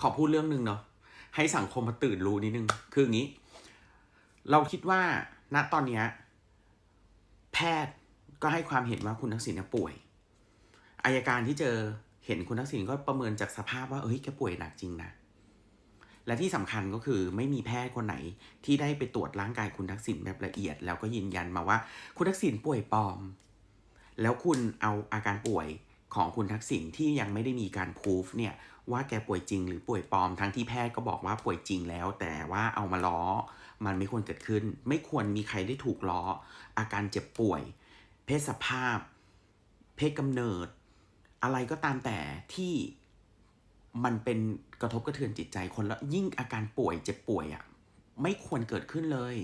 ขอพูดเรื่องหนึ่งเนาะให้สังคมมาตื่นรู้นิดนึง คืออย่างนี้ เราคิดว่าณตอนเนี้ยแพทย์ก็ให้ความเห็นว่าคุณทักษิณป่วย อายการที่เจอเห็นคุณทักษิณก็ประเมินจากสภาพว่าเอ้ยแกป่วยหนักจริงนะ และที่สำคัญก็คือไม่มีแพทย์คนไหนที่ได้ไปตรวจร่างกายคุณทักษิณแบบละเอียด แล้วก็ยืนยันมาว่า คุณทักษิณป่วยปลอม แล้วคุณเอาอาการป่วย ของคุณทักษิณที่ยังไม่ได้มีการพูฟเนี่ยว่าแกป่วยจริงหรือป่วยปลอมทั้งที่แพทย์ก็บอกว่าป่วยจริงแล้ว แต่ว่าเอามาล้อ มันไม่ควรเกิดขึ้น ไม่ควรมีใครได้ถูกล้อ อาการเจ็บป่วย เพศสภาพ เพศกำเนิด อะไรก็ตามแต่ที่มันเป็นกระทบกระเทือนจิตใจคนแล้วยิ่งอาการป่วยเจ็บป่วยอะ่ะไม่ควรเกิดขึ้นเลย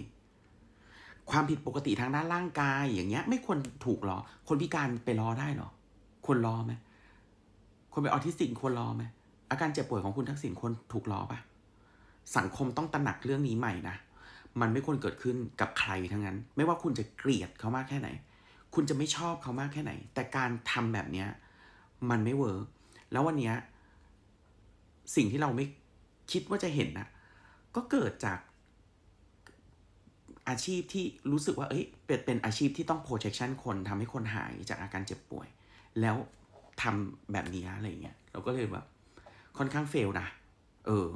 ความผิดปกติทางด้านร่างกายอย่างเงี้ย ไม่ควรถูกล้อ คนพิการไปล้อได้เหรอ ควรล้อไหมคนเป็นออทิสติกควรล้อไหมอาการเจ็บป่วยของคุณทักษิณควรถูกล้อปะสังคมต้องตระหนักเรื่องนี้ใหม่นะ มันไม่ควรเกิดขึ้นกับใครทั้งนั้น ไม่ว่าคุณจะเกลียดเขามากแค่ไหน คุณจะไม่ชอบเขามากแค่ไหน แต่การทำแบบเนี้ยมันไม่เวิร์กแล้ววันเนี้ยสิ่งที่เราไม่คิดว่าจะเห็นนะก็เกิดจากอาชีพที่รู้สึกว่า เอ้ย เป็นเป็นอาชีพที่ต้อง protection คนทำให้คนหายจากอาการเจ็บป่วย แล้วทำแบบนี้อะไรเงี้ยเราก็เลยแบบค่อนข้างเฟลนะเออ